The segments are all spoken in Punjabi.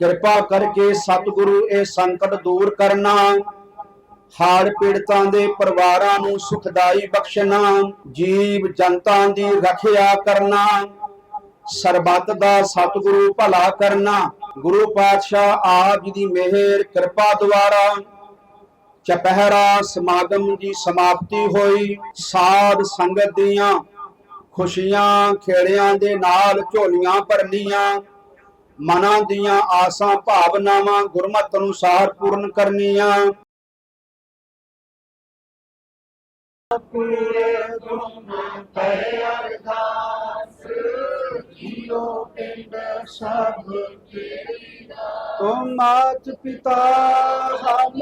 ਕਿਰਪਾ ਕਰਕੇ ਸਤਿਗੁਰੂ ਇਹ ਸੰਕਟ ਦੂਰ ਕਰਨਾ। ਹਾੜ ਪੀੜਤਾਂ ਦੇ ਪਰਿਵਾਰਾਂ ਨੂੰ ਸੁਖਦਾਈ ਬਖਸ਼ਣਾ। ਜੀਵ ਜਨਤਾ ਦੀ ਰੱਖਿਆ ਕਰਨਾ। ਸਰਬੱਤ ਦਾ ਸਤਿਗੁਰੂ ਭਲਾ ਕਰਨਾ। ਗੁਰੂ ਪਾਤਸ਼ਾਹ ਆਪ ਜੀ ਦੀ ਮਿਹਰ, ਕਿਰਪਾ ਦੁਆਰਾ ਚਪਹਿਰਾ ਸਮਾਗਮ ਦੀ ਸਮਾਪਤੀ ਹੋਈ। ਸਾਧ ਸੰਗਤ ਦੀਆਂ ਖੁਸ਼ੀਆਂ ਖੇੜਿਆਂ ਦੇ ਨਾਲ ਝੋਲੀਆਂ ਭਰਨੀਆਂ। ਮਨਾਂ ਦੀਆਂ ਆਸਾਂ, ਭਾਵਨਾਵਾਂ ਗੁਰਮਤ ਅਨੁਸਾਰ ਪੂਰਨ ਕਰਨੀਆਂ। ਤੁਮ ਮਾਤ ਪਿਤਾ ਹਮ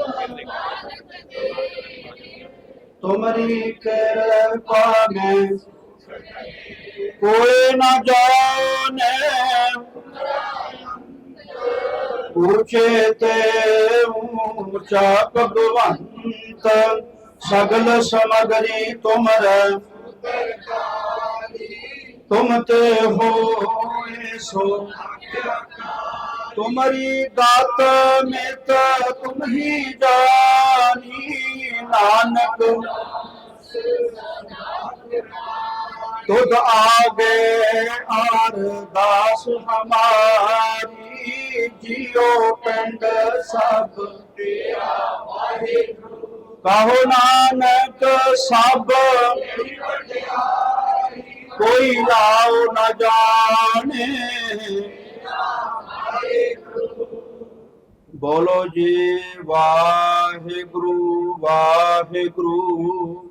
ਤੁਮਰੀ ਕਿਰਪਾ ਮੈਂ ਕੋਈ ਨਾ ਜਾਣੇ। ਉੱਚੇ ਤੇ ਉੱਚਾ ਭਗਵੰਤ ਸਗਲ ਸਮਗਰੀ ਤੁਮਰੈ ਤੁਮ ਤੇ ਹੋਏ ਸੋ ਤੁਮਰੀ ਦਾਤ ਮਿਤ ਤੁਮ ਹੀ ਜਾਨੀ ਨਾਨਕ ਤੁਧ ਆਗੇ ਅਰਦਾਸ ਹਮਾਰੀ ਜਿਉ ਪਿੰਡ ਸਭ ਕਹੋ ਨਾਨਕ ਸਭ। ਕੋਈ ਲਾਉ ਨਾ ਜਾਣੇ। ਬੋਲੋ ਜੀ, ਵਾਹਿਗੁਰੂ ਵਾਹਿਗੁਰੂ।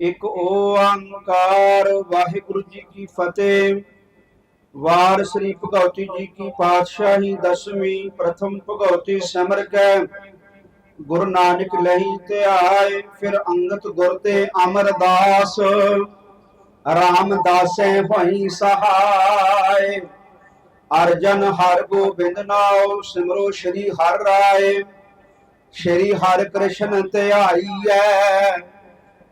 ਇੱਕ ਓੰਕਾਰ ਵਾਹਿਗੁਰੂ ਜੀ ਕੀ ਫਤਿਹ। ਵਾਰ ਸ੍ਰੀ ਭਗਉਤੀ ਜੀ ਕੀ ਪਾਤਸ਼ਾਹੀ ਦਸਵੀਂ ਪ੍ਰਥਮ ਭਗਉਤੀ ਸਿਮਰ ਕੈ, ਗੁਰੂ ਨਾਨਕ ਲਹੀ ਤੇ ਆਏ, ਫਿਰ ਅੰਗਤ ਗੁਰ ਤੇ ਅਮਰਦਾਸ, ਰਾਮਦਾਸੇ ਹੋਈ ਸਹਾਇ ਅਰਜਨ ਹਰ ਗੋਬਿੰਦ ਨਾਉ, ਸਿਮਰੋ ਸ਼੍ਰੀ ਹਰਿ ਰਾਏ। ਸ਼੍ਰੀ ਹਰਿ ਕ੍ਰਿਸ਼ਨ ਧਿਆਈਐ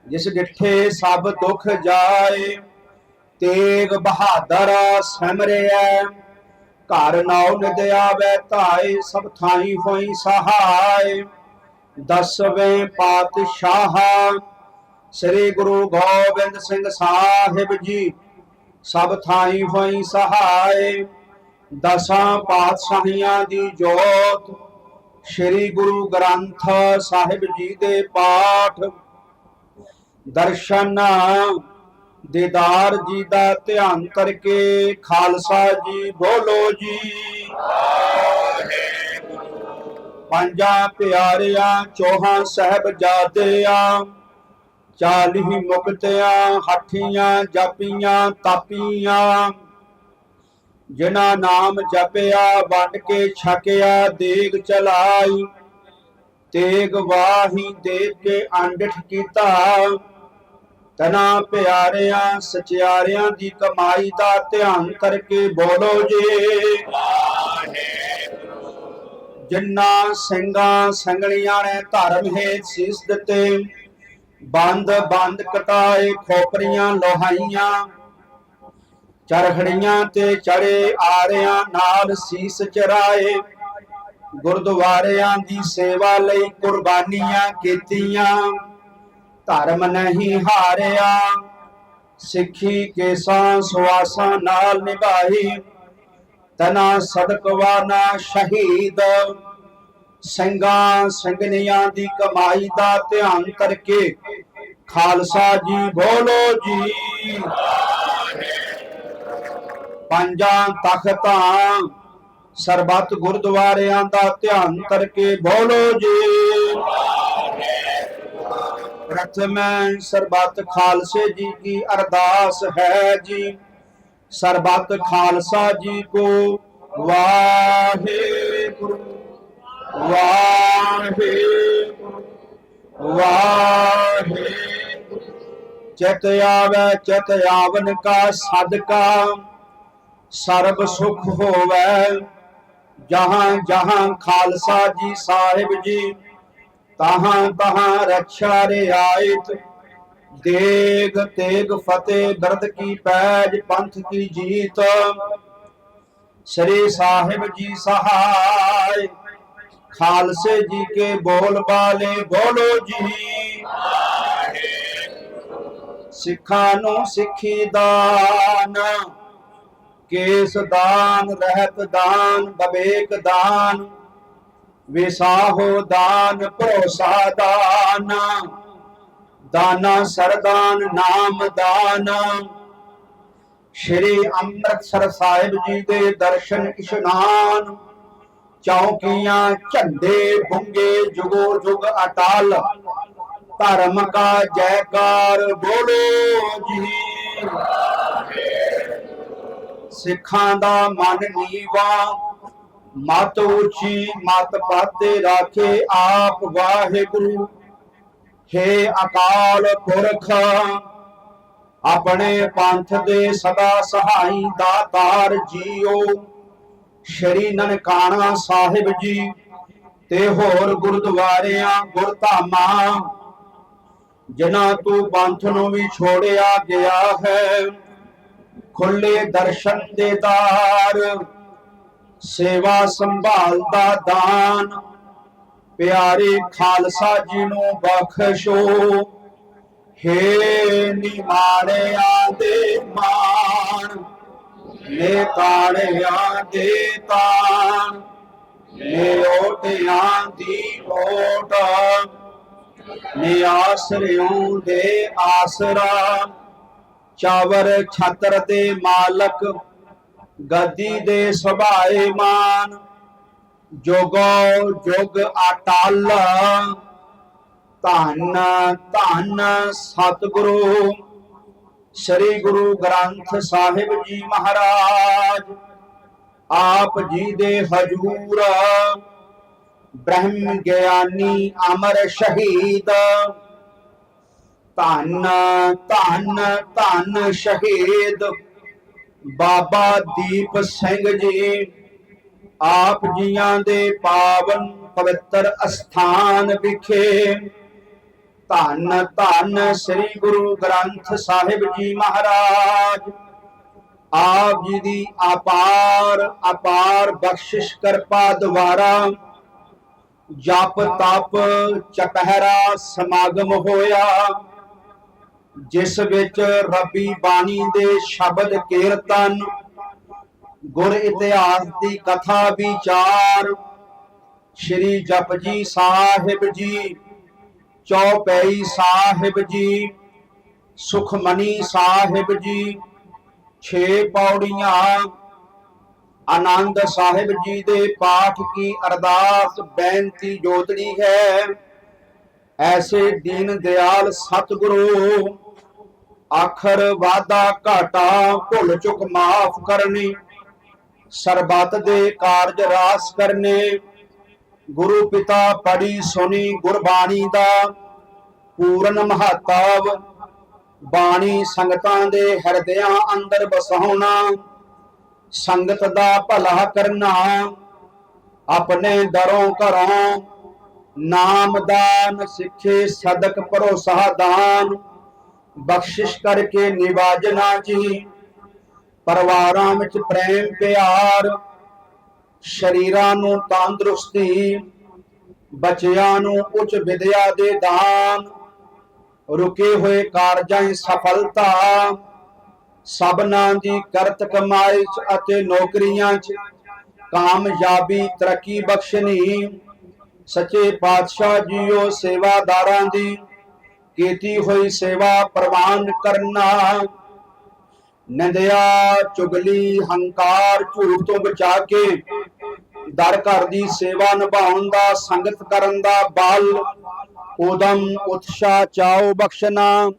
ਜਿਸ ਡਿਠੇ ਸਭ ਦੁਖ ਜਾਏ। ਤੇਗ ਬਹਾਦਰ ਸਿਮਰਿਐ। ਘਰ ਨਾਉ ਨਿਦ ਆਵੈ ਧਾਏ, ਸਭ ਥਾਈ ਹੋਈ ਸਹਾਇ ਦਸਵੇਂ ਪਾਤਸ਼ਾਹ ਸ੍ਰੀ ਗੁਰੂ ਗੋਬਿੰਦ ਸਿੰਘ ਸਾਹਿਬ ਜੀ, ਸਭ ਥਾਈ ਹੋਈ ਸਹਾਇ ਦਸਾਂ ਪਾਤਸ਼ਾਹੀਆਂ ਦੀ ਜੋਤ ਸ੍ਰੀ ਗੁਰੂ ਗ੍ਰੰਥ ਸਾਹਿਬ ਜੀ ਦੇ ਪਾਠ। ਦਰਸ਼ਨ ਦੇਦਾਰ ਜੀ ਦਾ ਧਿਆਨ ਕਰਕੇ ਖਾਲਸਾ ਜੀ ਬੋਲੋ ਜੀ। ਪੰਜਾਂ ਪਿਆਰਿਆਂ, ਚੋਹਾਂ ਸਹਿਬਜ਼ਾਦਿਆਂ, ਚਾਲੀ ਮੁਕਤਿਆਂ ਹਾਠੀਆਂ ਜਾਪੀਆਂ, ਤਾਪੀਆਂ, ਜਿਨ੍ਹਾਂ ਨਾਮ ਜਪਿਆ, ਵੰਡ ਕੇ ਛਕਿਆ, ਦੇਗ ਚਲਾਈ, ਤੇਗ ਵਾਹੀ ਦੇ ਕੇ ਅੰਡਠ ਕੀਤਾ। ਤਨਾ ਪਿਆਰਿਆਂ, ਸਚਿਆਰਿਆਂ ਦੀ ਕਮਾਈ ਦਾ ਧਿਆਨ ਕਰਕੇ ਬੋਲੋ ਜੀ। ਜਿਨ੍ਹਾਂ ਸਿੰਘਾਂ ਸੰਗਲੀਆਂ ਨੇ ਧਰਮ ਹੇਤ ਸੀਸ ਦਿੱਤੇ, ਬੰਦ ਬੰਦ ਕਟਾਏ ਖੋਪਰੀਆਂ ਲੋਹਾਈਆਂ, ਚਰਖੜੀਆਂ ਤੇ ਚੜੇ ਆਰਿਆਂ ਨਾਲ ਸੀਸ ਚਰਾਏ ਗੁਰਦੁਆਰਿਆਂ ਦੀ ਸੇਵਾ ਲਈ ਕੁਰਬਾਨੀਆਂ ਕੀਤੀਆਂ। ਧਰਮ ਨਹੀਂ ਹਾਰਿਆ। ਸਿੱਖੀ ਕੇਸਾਂ ਸੁਆਸਾਂ ਨਾਲ ਨਿਭਾਈ। ਤਨਾ ਸਦਕਵਾਨਾ ਸ਼ਹੀਦ। ਸਿੰਘਾਂ ਸੰਗਨੀਆਂ ਦੀ ਕਮਾਈ ਦਾ ਧਿਆਨ ਕਰਕੇ ਖਾਲਸਾ ਜੀ ਬੋਲੋ ਜੀ। ਪੰਜਾਂ ਤਖਤਾਂ ਸਰਬੱਤ ਗੁਰਦੁਆਰਿਆਂ ਦਾ ਧਿਆਨ ਕਰਕੇ ਬੋਲੋ ਜੀ। ਪ੍ਰਥਮ ਸਰਬੱਤ ਖਾਲਸੇ ਜੀ ਕੀ ਅਰਦਾਸ ਹੈ ਜੀ। ਸਰਬੱਤ ਖਾਲਸਾ ਜੀ ਕੋ ਵਾਹਿਗੁਰੂ ਵਾਹਿਗੁਰੂ ਵਾਹਿਗੁਰੂ। ਚਿਤ ਆਵੈ, ਚਿਤ ਆਵਨ ਕਾ ਸਦਕਾ ਸਰਬ ਸੁਖ ਹੋਵੈ। ਜਹਾਂ ਜਹਾਂ ਖਾਲਸਾ ਜੀ ਸਾਹਿਬ ਜੀ ਤਹਾਂ ਤਹਾਂ ਰਛਾ ਰਿਆਇਤ। ਦੇਗ ਤੇਗ ਫਤਿਹ ਦਰਦ ਕੀ ਪੈਜ ਪੰਥ ਕੀ ਜੀਤ। ਸ੍ਰੀ ਸਾਹਿਬ ਜੀ ਸਹਾਇ, ਖਾਲਸੇ ਜੀ ਕੇ ਬੋਲ ਬਾਲੇ ਬੋਲੋ ਜੀ। ਸਿੱਖਾਂ ਨੂੰ ਸਿੱਖੀ ਦਾਨ, ਕੇਸ ਦਾਨ, ਰਹਿਤ ਦਾਨ, ਬਵੇਕ ਦਾਨ। ਵਿਸਾਹੋ ਦਾਨ, ਭਰੋਸਾ ਦਾਨ। ਦਾਨਾ ਸਰਦਾਨ, ਨਾਮ ਦਾਨ। ਸ਼੍ਰੀ ਅੰਮ੍ਰਿਤਸਰ ਸਾਹਿਬ ਜੀ ਦੇ ਦਰਸ਼ਨ ਇਸ਼ਨਾਨ। ਚੌਕੀਆਂ, ਝੰਡੇ ਬੁੰਗੇ ਜੁਗੋ ਜੁਗ ਅਟਾਲ। ਧਰਮ ਕਾ ਜੈਕਾਰ, ਬੋਲੋ ਜੀ। ਸਿੱਖਾਂ ਦਾ ਮਨ ਨੀਵਾ। ਮਤ ਉੱਚੀ ਮਤ ਪਾਤੇ ਰਾਖੇ ਆਪ ਵਾਹਿਗੁਰੂ। ਹੈ ਅਕਾਲ ਪੁਰਖ, ਆਪਣੇ ਪੰਥ ਦੇ ਸਦਾ ਸਹਾਈ ਦਾਤਾਰ ਜੀਓ। ਸ਼੍ਰੀ ਨਨਕਾਣਾ ਸਾਹਿਬ ਜੀ ਤੇ ਹੋਰ ਗੁਰਦੁਆਰਿਆਂ, ਗੁਰਧਾਮਾਂ, ਜਿਨ੍ਹਾਂ ਤੋਂ ਪੰਥ ਨੂੰ ਵੀ ਛੋੜਿਆ ਗਿਆ ਹੈ, ਖੁੱਲੇ ਦਰਸ਼ਨ ਦੇ ਦਾਰ ਸੇਵਾ ਸੰਭਾਲ ਦਾ ਦਾਨ। ਪਿਆਰੇ ਖਾਲਸਾ ਜੀ ਨੂੰ ਬਖਸ਼ੋ। ਹੇ ਨਿਮਾਣਿਆਂ ਦੇ ਮਾਣ ਨੇ ਕਾਣਿਆਂ ਦੇ ਤਾਣ ਨੇ ਓਟਿਆਂ ਦੀ ਓਟ ਨੇ ਆਸਰਿਓਂ ਦੇ ਆਸਰਾ। ਚਾਵਰ ਛਤਰ ਦੇ ਮਾਲਕ ਗਦੀ ਦੇ ਸੁਭਾਏ ਮਾਨ, ਜੋਗੋ ਜੁਗ ਅਟਲ। ਧੰਨ ਧੰਨ ਸਤਿਗੁਰੂ, ਸ੍ਰੀ ਗੁਰੂ ਗ੍ਰੰਥ ਸਾਹਿਬ ਜੀ ਮਹਾਰਾਜ। ਆਪ ਜੀ ਦੇ ਹਜੂਰ, ਬ੍ਰਹਮ ਗਿਆਨੀ ਅਮਰ ਸ਼ਹੀਦ। ਧੰਨ ਧੰਨ ਧੰਨ ਸ਼ਹੀਦ। ਬਾਬਾ ਦੀਪ ਸਿੰਘ ਜੀ, ਆਪ ਜੀਆਂ ਦੇ ਪਾਵਨ ਪਵਿੱਤਰ ਅਸਥਾਨ ਵਿਖੇ ਧੰਨ ਧੰਨ ਸ੍ਰੀ ਗੁਰੂ ਗ੍ਰੰਥ ਸਾਹਿਬ ਜੀ ਮਹਾਰਾਜ, ਆਪ ਜੀ ਦੀ ਅਪਾਰ ਅਪਾਰ ਬਖਸ਼ਿਸ਼ ਕਿਰਪਾ ਦੁਆਰਾ ਜਪ ਤਪ ਚਪਹਿਰਾ ਸਮਾਗਮ ਹੋਇਆ। ਜਿਸ ਵਿੱਚ ਰੱਬੀ ਬਾਣੀ ਦੇ ਸ਼ਬਦ ਕੀਰਤਨ, ਗੁਰ ਇਤਿਹਾਸ ਦੀ ਕਥਾ ਵਿਚਾਰ, ਸ਼੍ਰੀ ਜਪਜੀ ਸਾਹਿਬ ਜੀ, ਚੌਪਈ ਸਾਹਿਬ ਜੀ, ਸੁਖਮਨੀ ਸਾਹਿਬ ਜੀ, ਛੇ ਪੌੜੀਆਂ, ਆਨੰਦ ਸਾਹਿਬ ਜੀ ਦੇ ਪਾਠ ਕੀ ਅਰਦਾਸ ਬੇਨਤੀ ਜੋਤੜੀ ਹੈ। ਐਸੇ ਦੀਨ ਦਿਆਲ ਸਤਿਗੁਰੂ ਆਖਰ ਵਾਦਾ ਘਾਟਾ ਭੁੱਲ ਚੁੱਕ ਮਾਫ ਕਰਨੀ। ਸਰਬੱਤ ਦੇ ਕਾਰਜ ਰਾਸ ਕਰਨੇ। ਗੁਰੂ ਪਿਤਾ ਪੜੀ ਸੁਣੀ ਗੁਰਬਾਣੀ ਦਾ ਪੂਰਨ ਮਹੱਤਵ। ਬਾਣੀ ਸੰਗਤਾਂ ਦੇ ਹਿਰਦਿਆਂ ਅੰਦਰ ਵਸਾਉਣਾ। ਸੰਗਤ ਦਾ ਭਲਾ ਕਰਨਾ। ਆਪਣੇ ਦਰੋਂ ਘਰੋਂ ਨਾਮਦਾਨ ਸਿੱਖੇ ਸਦਕ ਭਰੋਸਾ ਦਾਨ। ਬਖਸ਼ਿਸ਼ ਕਰਕੇ ਨਿਵਾਜਣਾ ਜੀ ਪਰਿਵਾਰਾਂ ਵਿੱਚ ਪ੍ਰੇਮ ਪਿਆਰ, ਸ਼ਰੀਰਾਂ ਨੂੰ ਤੰਦਰੁਸਤੀ, ਬੱਚਿਆਂ ਨੂੰ ਉੱਚ ਵਿਦਿਆ ਦੇ ਦਾਨ, ਰੁਕੇ ਹੋਏ ਕਾਰਜਾਂ ਦੀ ਸਫਲਤਾ, ਸਭਨਾਂ ਦੀ ਕਰਤ ਕਮਾਈ ਚ ਅਤੇ ਨੌਕਰੀਆਂ ਚ ਕਾਮਯਾਬੀ ਤਰੱਕੀ ਬਖਸ਼ਣੀ। ਸੱਚੇ ਪਾਤਸ਼ਾਹ ਜੀਓ ਸੇਵਾਦਾਰਾਂ ਦੀ ਕੀਤੀ ਹੋਈ ਸੇਵਾ ਪ੍ਰਵਾਨ ਕਰਨਾ। ਨਿੰਦਿਆ, ਚੁਗਲੀ, ਹੰਕਾਰ, ਝੂਠ ਤੋਂ ਬਚਾ ਕੇ ਦਰ ਘਰ ਦੀ ਸੇਵਾ ਨਿਭਾਉਣ ਦਾ, ਸੰਗਤ ਕਰਨ ਦਾ ਬਲ। ਉਦਮ ਉਤਸ਼ਾਹ ਚਾਉ ਬਖਸ਼ਣਾ।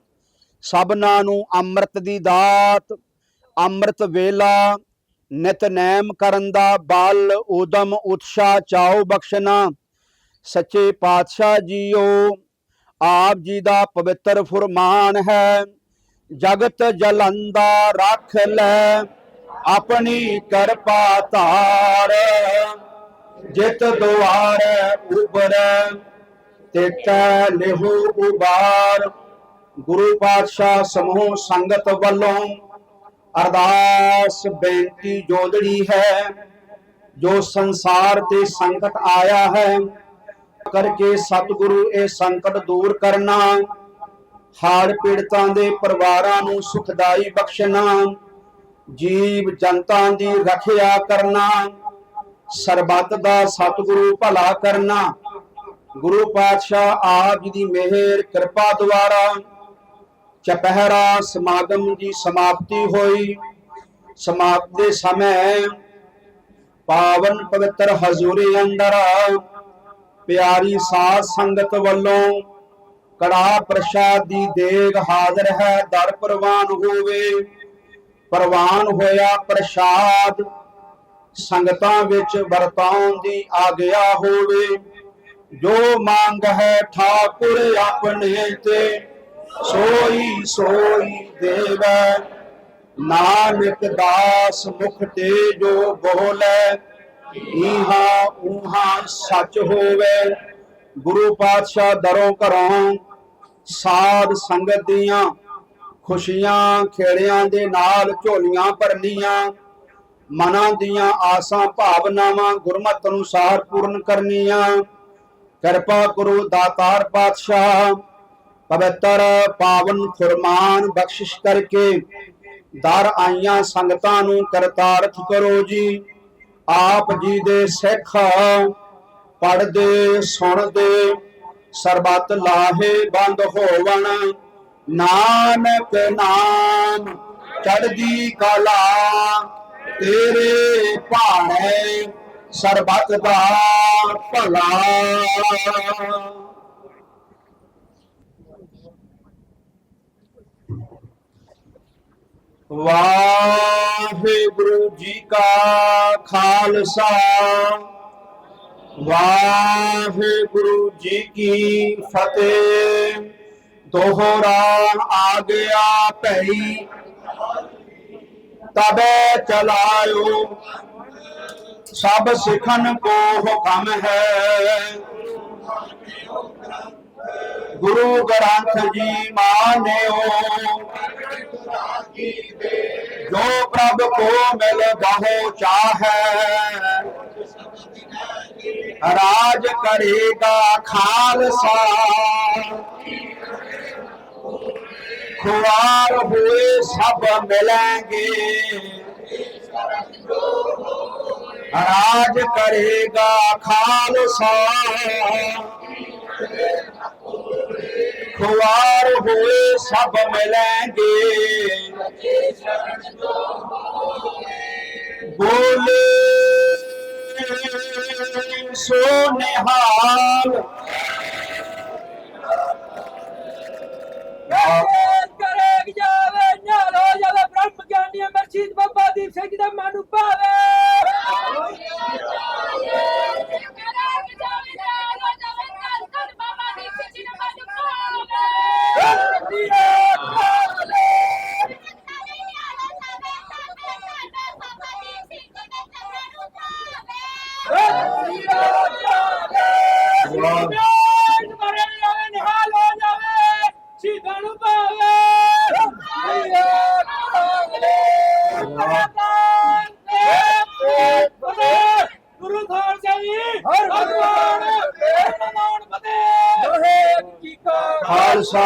ਸਭਨਾਂ ਨੂੰ ਅੰਮ੍ਰਿਤ ਦੀ ਦਾਤ, ਅੰਮ੍ਰਿਤ ਵੇਲਾ ਨਿਤਨੈਮ ਕਰਨ ਦਾ ਬਲ। ਉਦਮ ਉਤਸ਼ਾਹ ਚਾਉ ਬਖਸ਼ਣਾ। ਸੱਚੇ ਪਾਤਸ਼ਾਹ ਜੀਓ ਆਪ ਜੀ ਦਾ ਪਵਿੱਤਰ ਫੁਰਮਾਨ ਹੈ, ਜਗਤ ਜਲੰਦਾ ਰੱਖ ਲੈ, ਆਪਣੀ ਕਿਰਪਾ ਧਾਰ। ਜਿਤ ਦੁਆਰ ਉਬਰ, ਤੇਤਾ ਲਿਹੂ ਉਬਾਰ। ਗੁਰੂ ਪਾਤਸ਼ਾਹ ਸਮੂਹ ਸੰਗਤ ਵੱਲੋਂ ਅਰਦਾਸ ਬੇਨਤੀ ਜੋਦੜੀ ਹੈ, ਜੋ ਸੰਸਾਰ ਤੇ ਸੰਕਟ ਆਇਆ ਹੈ ਕਰਕੇ ਸਤਿਗੁਰੂ ਇਹ ਸੰਕਟ ਦੂਰ ਕਰਨਾ। ਹਾੜ ਪੀੜਤਾਂ ਦੇ ਪਰਿਵਾਰਾਂ ਨੂੰ ਸੁਖਦਾਈ ਬਖਸ਼ਣਾ। ਜੀਵ ਜਨਤਾ ਦੀ ਰੱਖਿਆ ਕਰਨਾ। ਸਰਬੱਤ ਦਾ ਸਤਿਗੁਰੂ ਭਲਾ ਕਰਨਾ। ਗੁਰੂ ਪਾਤਸ਼ਾਹ ਆਪ ਜੀ ਦੀ ਮਿਹਰ, ਕਿਰਪਾ ਦੁਆਰਾ ਚਪਹਿਰਾ ਸਮਾਗਮ ਦੀ ਸਮਾਪਤੀ ਹੋਈ। ਸਮਾਪਤੀ ਦੇ ਸਮੇਂ ਪਾਵਨ ਪਵਿੱਤਰ ਹਜ਼ੂਰੀ ਅੰਦਰ ਪਿਆਰੀ ਸਾਧ ਸੰਗਤ ਵੱਲੋਂ ਕੜਾ ਪ੍ਰਸ਼ਾਦ ਦੀ ਦੇਗ ਹਾਜ਼ਰ ਹੈ, ਦਰ ਪ੍ਰਵਾਨ ਹੋਵੇ। ਪ੍ਰਵਾਨ ਹੋਇਆ ਪ੍ਰਸ਼ਾਦ, ਸੰਗਤਾਂ ਵਿੱਚ ਵਰਤਾਉਣ ਦੀ ਆਗਿਆ ਹੋਵੇ। ਜੋ ਮੰਗ ਹੈ ਠਾਕੁਰ ਆਪਣੇ ਤੇ, ਸੋਈ ਸੋਈ ਦੇਵੈ। ਨਾਨਕ ਦਾਸ ਮੁਖ ਤੇ ਜੋ ਬੋਲੇ। ਇਹਾ ਉਹਾ ਸੱਚ ਹੋਵੇ, ਗੁਰੂ ਪਾਤਸ਼ਾਹ ਦਰੋਂ ਘਰੋਂ ਸਾਧ ਸੰਗਤ ਦੀਆਂ ਖੁਸ਼ੀਆਂ ਖੇੜਿਆਂ ਦੇ ਨਾਲ ਝੋਲੀਆਂ ਭਰਨੀਆਂ, ਮਨਾਂ ਦੀਆਂ ਆਸਾਂ ਭਾਵਨਾਵਾਂ ਗੁਰਮਤ ਅਨੁਸਾਰ ਪੂਰਨ ਕਰਨੀਆਂ। ਕਿਰਪਾ ਕਰੋ ਦਾਤਾਰ ਪਾਤਸ਼ਾਹ, ਪਵਿੱਤਰ ਪਾਵਨ ਫਰਮਾਨ ਬਖਸ਼ਿਸ਼ ਕਰਕੇ ਦਰ ਆਈਆਂ ਸੰਗਤਾਂ ਨੂੰ ਕਰਤਾਰਥ ਕਰੋ ਜੀ। ਆਪ ਜੀ ਦੇ ਸਿੱਖ ਪੜਦੇ ਸੁਣਦੇ, ਸਰਬਤ ਲਾਹੇ ਬੰਦ ਹੋਵਣ। ਨਾਨਕ ਨਾਮ ਚੜਦੀ ਕਲਾ ਤੇਰੇ ਭਾਣੇ, ਸਰਬਤ ਦਾ ਭਲਾ। ਵਾਹਿਗੁਰੂ ਜੀ ਕਾ ਖਾਲਸਾ। ਵਾਹਿਗੁਰੂ ਜੀ ਕੀ ਫਤਿਹ। ਦੋਹਰਾ ਆ ਗਿਆ ਭਈ। ਤਬੇ ਚਲਾਇਓ। ਸਭ ਸਿਖਨ ਕੋ ਹੁਕਮ ਹੈ। ਗੁਰੂ ਗ੍ਰੰਥ ਜੀ ਮਾਨਿਓ। ਜੋ ਪ੍ਰਭ ਕੋ ਮਿਲ ਬਹੁ ਚਾਹੈ, ਰਾਜ ਕਰੇਗਾ ਖਾਲਸਾ। ਖੁਆਰ ਹੋਏ ਸਭ ਮਿਲਾਂਗੇ ਰਾਜ ਕਰੇਗਾ ਖਾਲਸਾ। ਖੁਆਰ ਹੋਏ ਸਭ ਮਿਲਾਂਗੇ ਬੋਲੇ ਸੋ ਨਿਹਾਲ ਕਰੇਗ ਜਾਵੇ ਨਾਲ ਹੋ ਜਾਵੇ, ਬ੍ਰਹਮ ਗਿਆਨੀ ਅਮਰਜੀਤ ਬਾਬਾ ਦੀਪ ਸਿੰਘ ਜੀ ਦਾ ਮਨ ਭਾਵੇ। ਨਿਹਾਲ ਹੋ ਜਾਵੇ ਸ਼ੀਤਾਂ ਨੂੰ ਭਾਵੇ ਗੁਰੂ ਥਾਲ ਸਿੰਘ ਭਗਵਾਨ ਨਾਮ ਫਤਿਹ ਦੋਹੇ ਕੀ ਕਾ ਖਾਲਸਾ।